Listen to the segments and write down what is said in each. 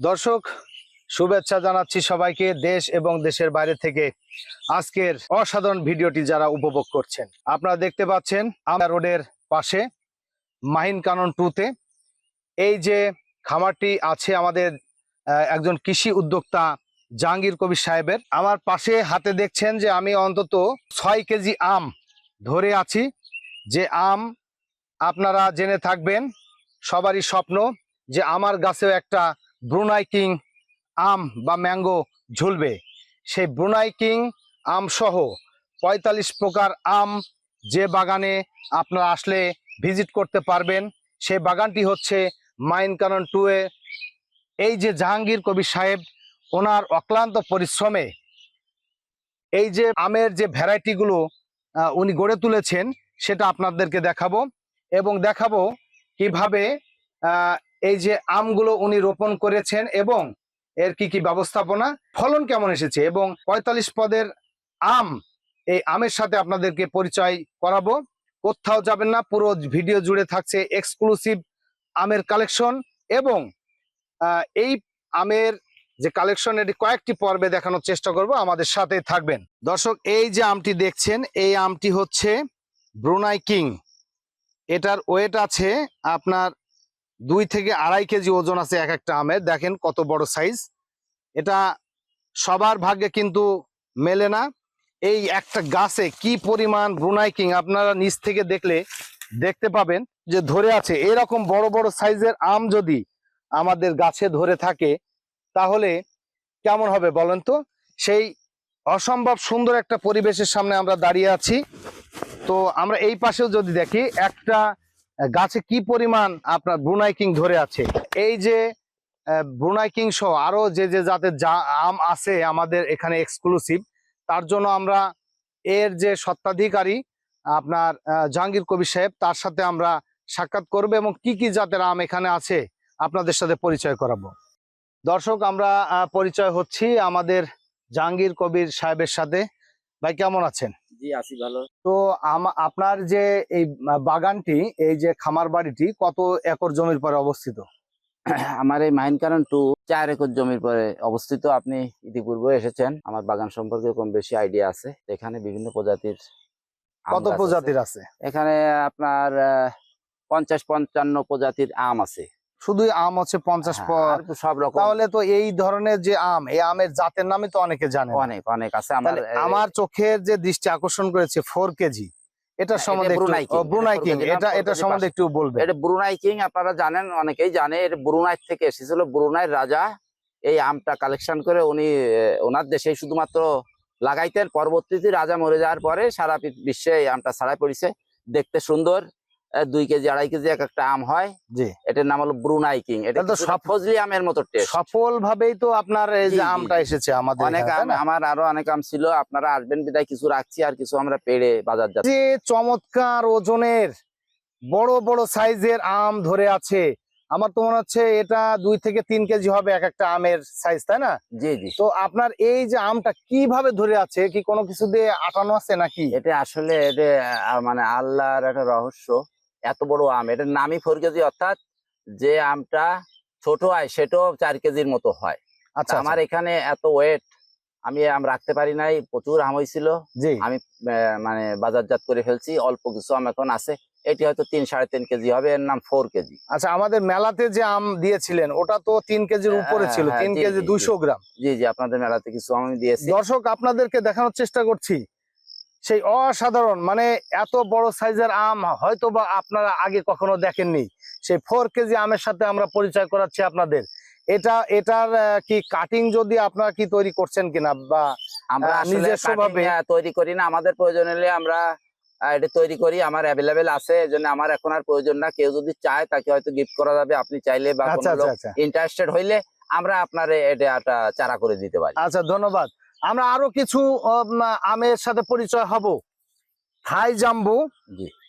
দর্শক, শুভেচ্ছা জানাচ্ছি সবাইকে দেশ এবং দেশের বাইরে থেকে আজকের অসাধারণ ভিডিওটি যারা উপভোগ করছেন। আপনারা দেখতে পাচ্ছেন, আমরা রোডের পাশে মাহিন কানন টুতে এই যে খামারটি আছে আমাদের একজন কৃষি উদ্যোক্তা জাহাঙ্গীর কবির সাহেবের। আমার পাশে হাতে দেখছেন যে আমি অন্তত ছয় কেজি আম ধরে আছি। যে আম আপনারা জেনে থাকবেন, সবারই স্বপ্ন যে আমার গাছেও একটা ব্রুনাই কিং আম বা ম্যাঙ্গো ঝুলবে। সেই ব্রুনাই কিং আম সহ পঁয়তাল্লিশ প্রকার আম যে বাগানে আপনারা আসলে ভিজিট করতে পারবেন, সেই বাগানটি হচ্ছে মাইন কানন টুয়ে এই যে জাহাঙ্গীর কবি সাহেব ওনার অক্লান্ত পরিশ্রমে এই যে আমের যে ভ্যারাইটিগুলো উনি গড়ে তুলেছেন, সেটা আপনাদেরকে দেখাবো এবং দেখাবো কীভাবে এই যে আমগুলো উনি রোপণ করেছেন এবং এর কি কি ব্যবস্থাপনা, ফলন কেমন এসেছে এবং পঁয়তাল্লিশ পদের আম, এই আমের সাথে আপনাদেরকে পরিচয় করাবো। কোথাও যাবেন না, পুরো ভিডিও জুড়ে থাকছে এক্সক্লুসিভ আমের কালেকশন এবং এই আমের যে কালেকশন এটি কয়েকটি পর্বে দেখানোর চেষ্টা করব, আমাদের সাথে থাকবেন। দর্শক, এই যে আমটি দেখছেন, এই আমটি হচ্ছে ব্রুনাই কিং। এটার ওয়েট আছে আপনার দুই থেকে আড়াই কেজি ওজন আছে এক একটা আমের। দেখেন কত বড় সাইজ এটা সবার ভাগ্যে কিন্তু মেলে না। এই একটা গাছে কি পরিমাণ ব্রুনাই কিং আপনারা নিচ থেকে দেখলে দেখতে পাবেন যে ধরে আছে এরকম বড় বড় সাইজের আম যদি আমাদের গাছে ধরে থাকে, তাহলে কেমন হবে বলেন তো? সেই অসম্ভব সুন্দর একটা পরিবেশের সামনে আমরা দাঁড়িয়ে আছি। তো আমরা এই পাশেও যদি দেখি, একটা গাছে কি পরিমাণ আপনার ব্রুনাই কিং ধরে আছে? এই যে আহ, ব্রুনাই কিং সহ আরও যে যে জাতের যা আম আছে আমাদের এখানে এক্সক্লুসিভ তার জন্য আমরা এর যে সত্ত্বাধিকারী আপনার জাহাঙ্গীর কবির সাহেব তার সাথে আমরা সাক্ষাৎ করব এবং কি কি জাতের আম এখানে আছে আপনাদের সাথে পরিচয় করাবো। দর্শক আমরা পরিচয় হচ্ছি আমাদের জাহাঙ্গীর কবির সাহেবের সাথে। ভাই কেমন আছেন? জি আছি ভালো। তো আপনার যে এই বাগানটি এই যে খামার বাড়িটি কত একর জমির পরে অবস্থিত? আমার এই মাইন কারণ টু চার একর জমির পরে অবস্থিত। আপনি ইতিপূর্বে এসেছেন আমার বাগান সম্পর্কে কম বেশি আইডিয়া আছে। এখানে বিভিন্ন প্রজাতির কত প্রজাতির আছে? এখানে আপনার পঞ্চাশ পঞ্চান্ন প্রজাতির আম আছে। শুধুই আম হচ্ছে পঞ্চাশ হ্যাঁ, সব রকম। তাহলে তো এই ধরনের যে আম এই আমের জাতের নামে তো অনেকে জানে অনেক অনেক আছে আমার চোখের যে দৃষ্টি আকর্ষণ করেছে ফোর কেজি এটা সম্বন্ধে ব্রুনাই কিং, ব্রুনাই এটা সম্বন্ধে একটু বলবেন। এটা ব্রুনাই কিং আপনারা জানেন অনেকেই জানে এটা ব্রুনাই থেকে এসেছিল। রাজা এই আমটা কালেকশন করে উনি ওনার দেশে শুধুমাত্র লাগাইতেন। পরবর্তীতে রাজা মরে যাওয়ার পরে সারা বিশ্বে এই আমটা ছাড়াই পড়েছে। দেখতে সুন্দর। দুই কেজি আড়াই কেজি এক একটা আম হয়। জি। এটার নাম হলো ব্রুনাই কিং এটা তো কিছুটা ফজলি আমের মতো টেস্ট সফল ভাবেই তো আপনার এই যে আমটা এসেছে আমাদের অনেক আম আমার আরও অনেক আম ছিল আপনারা আসবেন বিদায় কিছু রাখছি আর কিছু আমরা পেড়ে বাজার যাচ্ছি। যে চমৎকার ওজনের বড় বড় সাইজের আম ধরে আছে আমার তো মনে হচ্ছে এটা দুই থেকে তিন কেজি হবে এক একটা আমের সাইজ তাই না? জি জি। তো আপনার এই যে আমটা কীভাবে ধরে আছে কি কোনো কিছু দিয়ে আটানো আছে নাকি? এটা আসলে এটা মানে আল্লাহর একটা রহস্য। এত বড় আম এটার নামই ফোর কেজি অর্থাৎ যে আমটা ছোট হয় সেটাও চার কেজির মতো হয়। আচ্ছা আমার এখানে এত ওয়েট আমি আম রাখতে পারি নাই প্রচুর আম হয়েছিল জি। আমি মানে বাজারজাত করে ফেলছি অল্প কিছু আম এখন আছে। এটি হয়তো তিন সাড়ে তিন কেজি হবে এর নাম ফোর কেজি। আচ্ছা আমাদের মেলাতে যে আম দিয়েছিলেন ওটা তো তিন কেজির উপরে হ্যাঁ, ছিল হ্যাঁ, তিন কেজি। দুইশো গ্রাম। জি জি আপনাদের মেলাতে কিছু আম আমি দিয়েছি। দর্শক আপনাদেরকে দেখানোর চেষ্টা করছি। সেই অসাধারণ মানে এত বড় সাইজের আম হয়তো বা আপনারা আগে কখনো দেখেননি। সেই ফোর কেজি আমের সাথে আমরা পরিচয় করাচ্ছি আপনাদের। এটা এটার কি কাটিং যদি আপনারা কি তৈরি করছেন কিনা বা আমরা আহ, আসলে নিজস্ব ভাবে- তৈরি করি না। আমাদের প্রয়োজন হলে আমরা এটা তৈরি করি। আমার অ্যাভেলেবেল আছে এই জন্য আমার এখন আর প্রয়োজন না। কেউ যদি চায় তাকে হয়তো গিফট করা যাবে। আপনি চাইলে বা আচ্ছা কোনো আচ্ছা আচ্ছা। ইন্টারেস্টেড হইলে আমরা আপনার এটা চারা করে দিতে পারি। আচ্ছা ধন্যবাদ। আমরা আরও কিছু আমের সাথে পরিচয় হব। থাই জাম্বু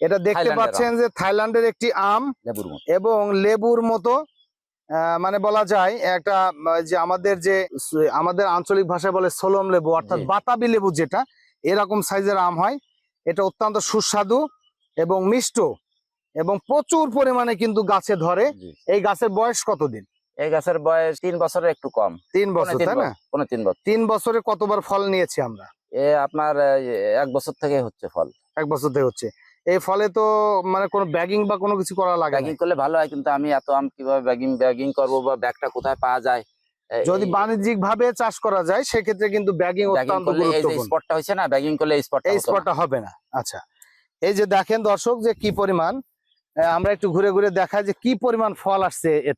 এটা দেখতে পাচ্ছেন যে থাইল্যান্ডের একটি আম এবং লেবুর মতো মানে বলা যায় একটা যে আমাদের যে আমাদের আঞ্চলিক ভাষায় বলে সোলম লেবু অর্থাৎ বাতাবি লেবু যেটা এরকম সাইজের আম হয়। এটা অত্যন্ত সুস্বাদু এবং মিষ্ট এবং প্রচুর পরিমাণে কিন্তু গাছে ধরে। এই গাছের বয়স কতদিন? এই গাছের বয়স তিন বছরের একটু কম। তিন বছর তাই না? বছর, তিন বছর। তিন বছরে কতবার ফল নিয়েছি আমরা? এ আপনার এক বছর থেকে হচ্ছে ফল। এক বছর থেকে হচ্ছে। এই ফলে তো মানে কোনো ব্যাগিং বা কোনো কিছু করা লাগে ব্যাগিং করলে ভালো হয় কিন্তু আমি এত আম কীভাবে ব্যাগিং ব্যাগিং করব বা ব্যাগটা কোথায় পাওয়া যায়? যদি বাণিজ্যিক ভাবে চাষ করা যায় সেক্ষেত্রে কিন্তু ব্যাগিং অত্যন্ত করলে এই যে গুরুত্বপূর্ণ। স্পটটা হয়েছে না ব্যাগিং করলে এই স্পটটা এই স্পটটা হবে না। আচ্ছা। এই যে দেখেন দর্শক যে কি পরিমাণ আমরা একটু ঘুরে ঘুরে দেখাই যে কি পরিমাণ ফল আসছে এর